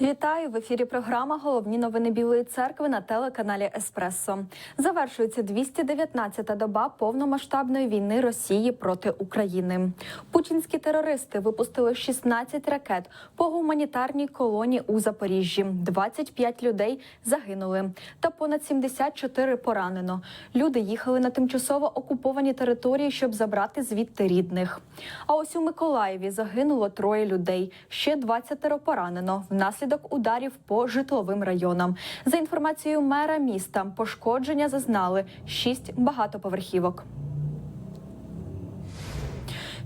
Вітаю в ефірі. Програма Головні новини Білої церкви на телеканалі Еспресо. Завершується 219-та доба повномасштабної війни Росії проти України. Путінські терористи випустили 16 ракет по гуманітарній колонії у Запоріжжі. 25 людей загинули, та понад 74 поранено. Люди їхали на тимчасово окуповані території, щоб забрати звідти рідних. А ось у Миколаєві загинуло троє людей. Ще 20 поранено внаслідок ударів по житловим районам. За інформацією мера міста, пошкодження зазнали шість багатоповерхівок.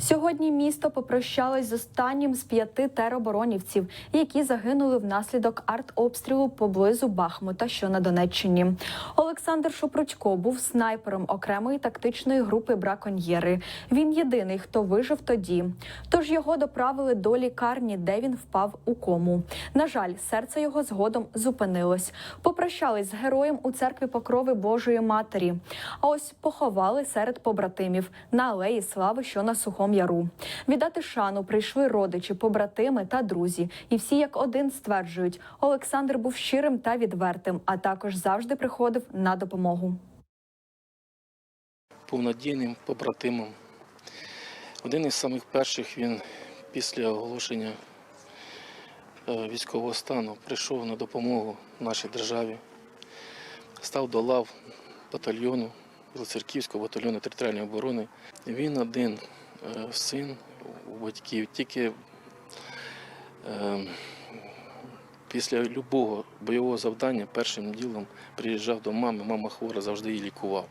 Сьогодні місто попрощалось з останнім з п'яти тероборонівців, які загинули внаслідок артобстрілу поблизу Бахмута, що на Донеччині. Олександр Шупручко був снайпером окремої тактичної групи браконьєри. Він єдиний, хто вижив тоді. Тож його доправили до лікарні, де він впав у кому. На жаль, серце його згодом зупинилось. Попрощались з героєм у церкві Покрови Божої Матері. А ось поховали серед побратимів на алеї Слави, що на сухому яру. Віддати шану прийшли родичі, побратими та друзі. І всі як один стверджують, Олександр був щирим та відвертим, а також завжди приходив на допомогу. був надійним побратимом. Один із самих перших він після оголошення е, військового стану прийшов на допомогу нашій державі, став до лав батальйону, Білоцерківського батальйону територіальної оборони. Він один син у батьків, тільки е, після любого бойового завдання першим ділом приїжджав до мами, мама хвора, завжди її лікував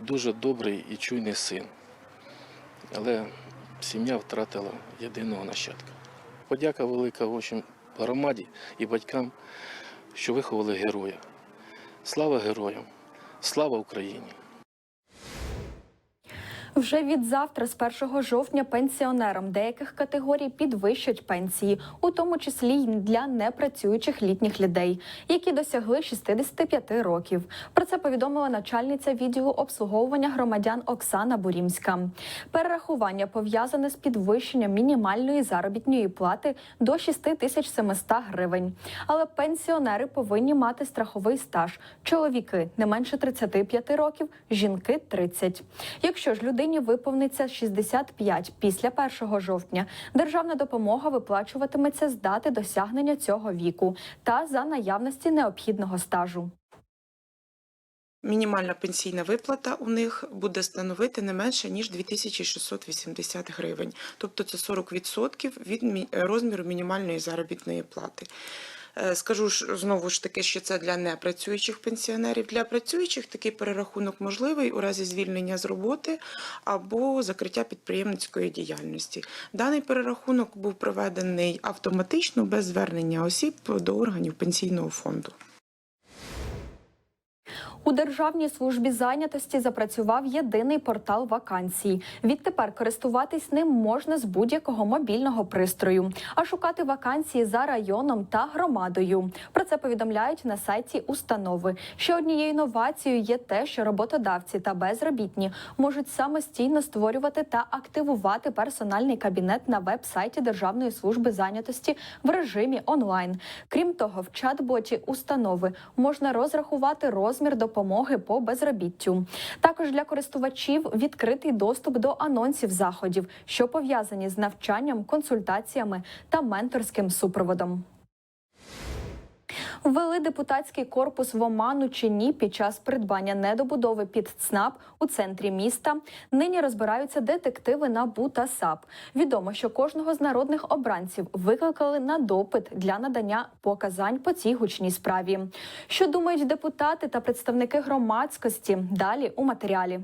дуже добрий і чуйний син. Але сім'я втратила єдиного нащадка. Подяка велика в общем, громаді і батькам, що виховали героя. Слава героям! Слава Україні! Вже від завтра, з 1 жовтня, пенсіонерам деяких категорій підвищать пенсії, у тому числі й для непрацюючих літніх людей, які досягли 65 років. Про це повідомила начальниця відділу обслуговування громадян Оксана Бурімська. Перерахування пов'язане з підвищенням мінімальної заробітної плати до 6700 гривень. Але пенсіонери повинні мати страховий стаж. Чоловіки не менше 35 років, жінки 30. Якщо ж людині виповниться 65 після 1 жовтня, державна допомога виплачуватиметься з дати досягнення цього віку та за наявності необхідного стажу. Мінімальна пенсійна виплата у них буде становити не менше ніж 2680 гривень, тобто це 40% від мі- розміру мінімальної заробітної плати. Е, Скажу ж знову ж таки, що це для непрацюючих пенсіонерів. Для працюючих такий перерахунок можливий у разі звільнення з роботи або закриття підприємницької діяльності. Даний перерахунок був проведений автоматично без звернення осіб до органів пенсійного фонду. У Державній службі зайнятості запрацював єдиний портал вакансій. Відтепер користуватись ним можна з будь-якого мобільного пристрою, а шукати вакансії за районом та громадою. Про це повідомляють на сайті установи. Ще однією інновацією є те, що роботодавці та безробітні можуть самостійно створювати та активувати персональний кабінет на веб-сайті Державної служби зайнятості в режимі онлайн. Крім того, в чат-боті установи можна розрахувати розмір допомоги по безробіттю. Також для користувачів відкритий доступ до анонсів заходів, що пов'язані з навчанням, консультаціями та менторським супроводом. Ввели депутатський корпус в оману чи ні під час придбання недобудови під ЦНАП у центрі міста. Нині розбираються детективи НАБУ та САП. Відомо, що кожного з народних обранців викликали на допит для надання показань по цій гучній справі. Що думають депутати та представники громадськості? Далі у матеріалі.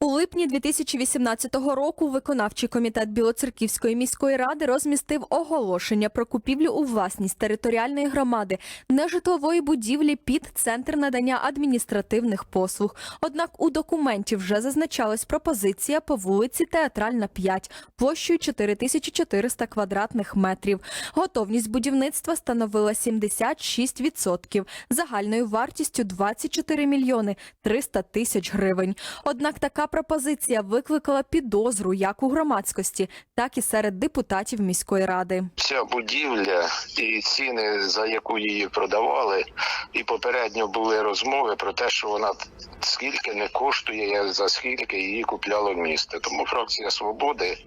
У липні 2018 року виконавчий комітет Білоцерківської міської ради розмістив оголошення про купівлю у власність територіальної громади нежитлової будівлі під центр надання адміністративних послуг. Однак у документі вже зазначалась пропозиція по вулиці Театральна 5 площею 4400 квадратних метрів. Готовність будівництва становила 76%, загальною вартістю 24 мільйони 300 тисяч гривень. Однак така Пропозиція викликала підозру як у громадськості, так і серед депутатів міської ради. Ця будівля і ціни, за яку її продавали, і попередньо були розмови про те, що вона скільки не коштує, за скільки її купляло місто. Тому фракція свободи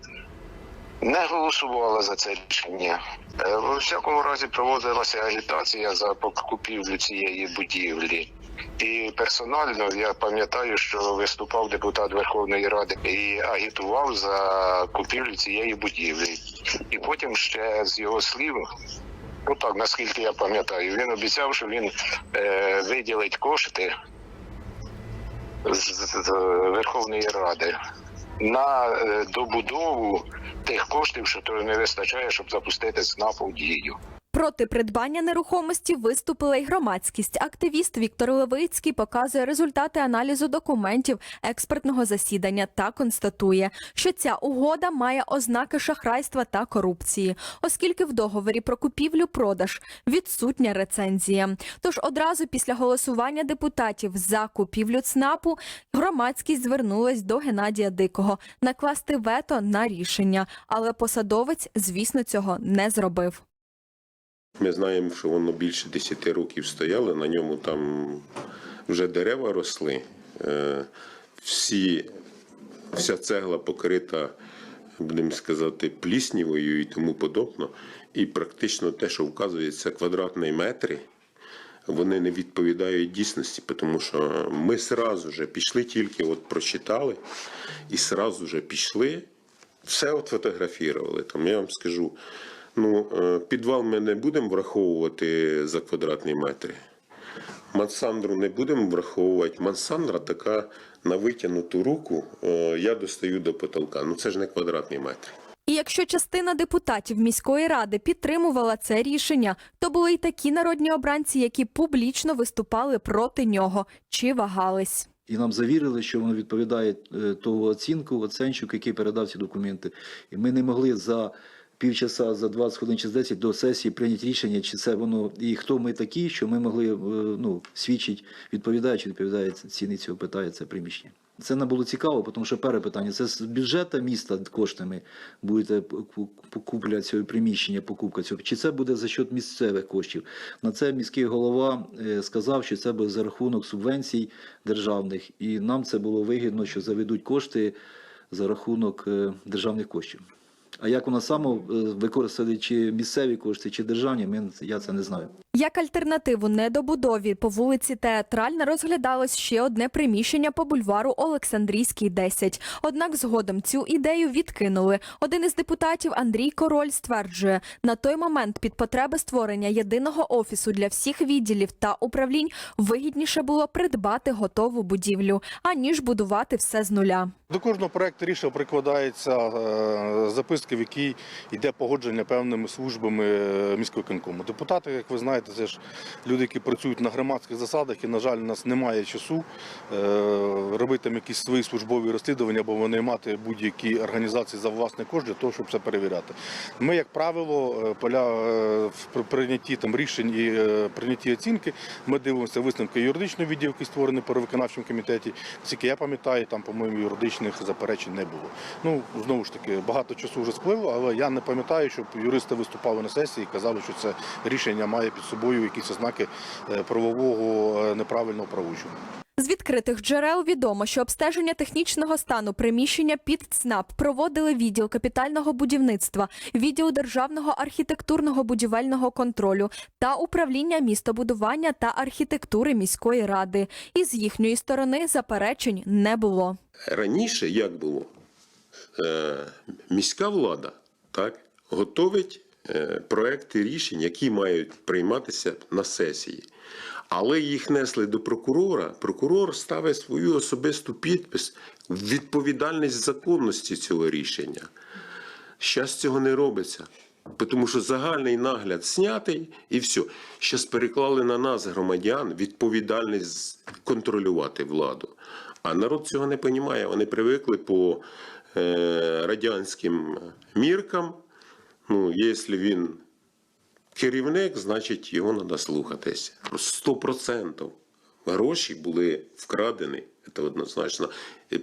не голосувала за це рішення. Е, У всякому разі проводилася агітація за купівлю цієї будівлі. І персонально я пам'ятаю, що виступав депутат Верховної Ради і агітував за купівлю цієї будівлі. І потім ще з його слів, ну так наскільки я пам'ятаю, він обіцяв, що він е, виділить кошти з, з- Верховної Ради на е, добудову тих коштів, що не вистачає, щоб запустити СНАП у дію. Проти придбання нерухомості виступила й громадськість. Активіст Віктор Левицький показує результати аналізу документів експертного засідання та констатує, що ця угода має ознаки шахрайства та корупції, оскільки в договорі про купівлю-продаж відсутня рецензія. Тож одразу після голосування депутатів за купівлю ЦНАПу громадськість звернулась до Геннадія Дикого накласти вето на рішення, але посадовець, звісно, цього не зробив. Ми знаємо, що воно більше 10 років стояло, на ньому там вже дерева росли. Е, Всі, вся цегла покрита, будемо сказати, пліснівою і тому подобно. І практично те, що вказується квадратні метри, вони не відповідають дійсності, тому що ми сразу же пішли тільки, от прочитали, і сразу же пішли, все от фотографували. Там я вам скажу, ну, е, підвал ми не будемо враховувати за квадратні метри. Мансандру не будемо враховувати. Мансандра така на витягнуту руку, е, я достаю до потолка. Ну це ж не квадратні метри. І якщо частина депутатів міської ради підтримувала це рішення, то були й такі народні обранці, які публічно виступали проти нього чи вагались. І нам завірили, що воно відповідає е, того оцінку, оценщик, який передав ці документи. І ми не могли за півчаса, за 20 хвилин чи за 10 до сесії прийняти рішення, чи це воно, і хто ми такі, що ми могли е, ну, свідчити, відповідає, чи відповідає ціни цього питає це приміщення. Це нам було цікаво, тому що перше питання це з бюджету міста коштами будете купля цього приміщення, покупка цього, чи це буде за счет місцевих коштів. На це міський голова е, сказав, що це буде за рахунок субвенцій державних, і нам це було вигідно, що заведуть кошти за рахунок е, державних коштів. А як воно само е, використати чи місцеві кошти, чи державні, ми, я це не знаю. Як альтернативу недобудові по вулиці Театральна розглядалось ще одне приміщення по бульвару Олександрійський, 10. Однак згодом цю ідею відкинули. Один із депутатів Андрій Король стверджує, на той момент під потреби створення єдиного офісу для всіх відділів та управлінь вигідніше було придбати готову будівлю, аніж будувати все з нуля. До кожного проекту рішення прикладається е, записка, в якій йде погодження певними службами е, міського конкому. Депутати, як ви знаєте, це ж люди, які працюють на громадських засадах, і, на жаль, у нас немає часу е, робити якісь свої службові розслідування, або вони мати будь-які організації за власний кошт для того, щоб це перевіряти. Ми, як правило, е, поля в при- прийнятті там рішень і прийнятті оцінки, ми дивимося висновки юридичного відділу, який створений при виконавчому комітеті. Скільки я пам'ятаю, там, по-моєму, юридичних заперечень не було. Ну, знову ж таки, багато часу вже сплило, але я не пам'ятаю, щоб юристи виступали на сесії і казали, що це рішення має під собою якісь ознаки е, правового е, неправильного правочину. З відкритих джерел відомо, що обстеження технічного стану приміщення під ЦНАП проводили відділ капітального будівництва, відділ державного архітектурного будівельного контролю та управління містобудування та архітектури міської ради. І з їхньої сторони заперечень не було. Раніше як було? Е, міська влада так, готовить е, проекти рішень, які мають прийматися на сесії. Але їх несли до прокурора. Прокурор ставить свою особисту підпис в відповідальність законності цього рішення. Зараз цього не робиться. Тому що загальний нагляд знятий і все. Зараз переклали на нас, громадян, відповідальність контролювати владу. А народ цього не розуміє. Вони привикли по радянським міркам. Ну, якщо він керівник, значить його треба слухатися. 100%. гроші були вкрадені. Це однозначно.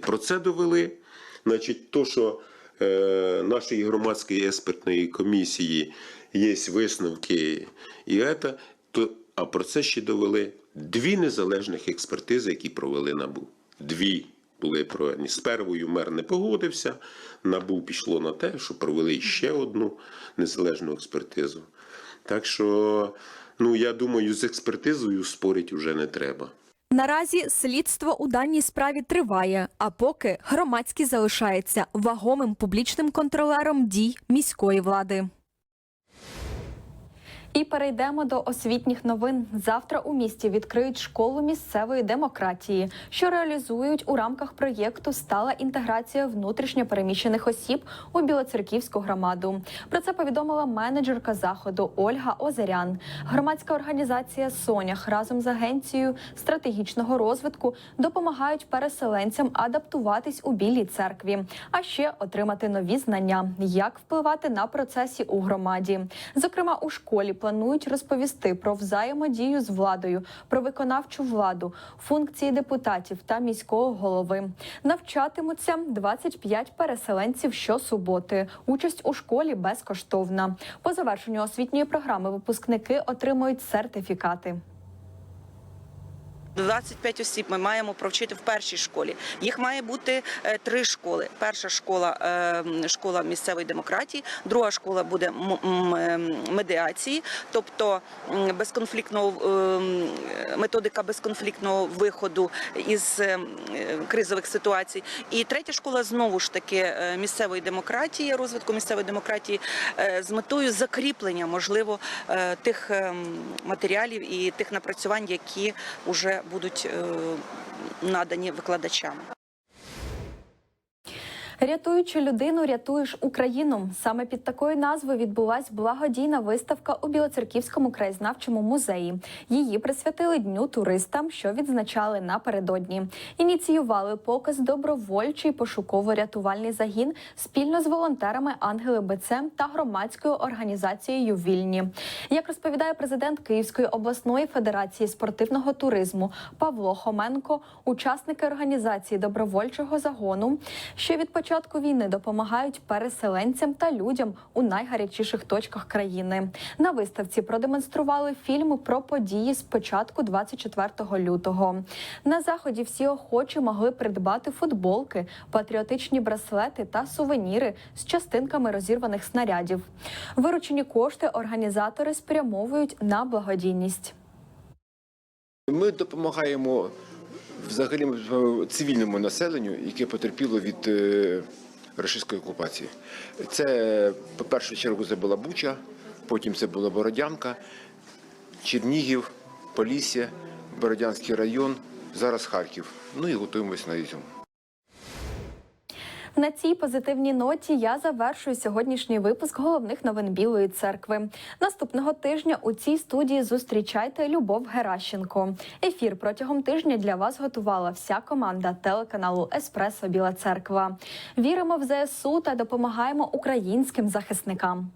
Про це довели. Значить, то, що е, нашої громадської експертної комісії є висновки і це, то, а про це ще довели дві незалежних експертизи, які провели НАБУ. Дві були проведені. З первою мер не погодився. НАБУ пішло на те, що провели ще одну незалежну експертизу. Так що, ну я думаю, з експертизою спорити вже не треба. Наразі слідство у даній справі триває, а поки громадський залишається вагомим публічним контролером дій міської влади. І перейдемо до освітніх новин. Завтра у місті відкриють школу місцевої демократії, що реалізують у рамках проєкту Стала інтеграція внутрішньопереміщених осіб у Білоцерківську громаду. Про це повідомила менеджерка заходу Ольга Озерян. Громадська організація Сонях разом з агенцією стратегічного розвитку допомагають переселенцям адаптуватись у білій церкві, а ще отримати нові знання, як впливати на процесі у громаді. Зокрема, у школі планують розповісти про взаємодію з владою, про виконавчу владу, функції депутатів та міського голови. Навчатимуться 25 переселенців щосуботи. Участь у школі безкоштовна. По завершенню освітньої програми випускники отримують сертифікати. 25 осіб ми маємо провчити в першій школі. Їх має бути е, три школи. Перша школа е, школа місцевої демократії, друга школа буде ем, медіації, тобто безконфліктного методика безконфліктного виходу із е, кризових ситуацій. І третя школа знову ж таки е, місцевої демократії, розвитку місцевої демократії е, з метою закріплення, можливо, е, тих ем, матеріалів і тих напрацювань, які вже будуть е, надані викладачам. Рятуючи людину, рятуєш Україну. Саме під такою назвою відбулась благодійна виставка у Білоцерківському краєзнавчому музеї. Її присвятили дню туристам, що відзначали напередодні. Ініціювали показ добровольчий пошуково-рятувальний загін спільно з волонтерами Ангели БЦ та громадською організацією Вільні. Як розповідає президент Київської обласної федерації спортивного туризму Павло Хоменко, учасники організації добровольчого загону, що від початку війни допомагають переселенцям та людям у найгарячіших точках країни. На виставці продемонстрували фільми про події з початку 24 лютого. На заході всі охочі могли придбати футболки, патріотичні браслети та сувеніри з частинками розірваних снарядів. Виручені кошти організатори спрямовують на благодійність. Ми допомагаємо взагалі цивільному населенню, яке потерпіло від е, російської окупації. Це, по першу чергу, це була Буча, потім це була Бородянка, Чернігів, Полісся, Бородянський район, зараз Харків. Ну і готуємось на Ізюм. На цій позитивній ноті я завершую сьогоднішній випуск головних новин Білої церкви. Наступного тижня у цій студії зустрічайте Любов Геращенко. Ефір протягом тижня для вас готувала вся команда телеканалу Еспресо Біла Церква. Віримо в ЗСУ та допомагаємо українським захисникам.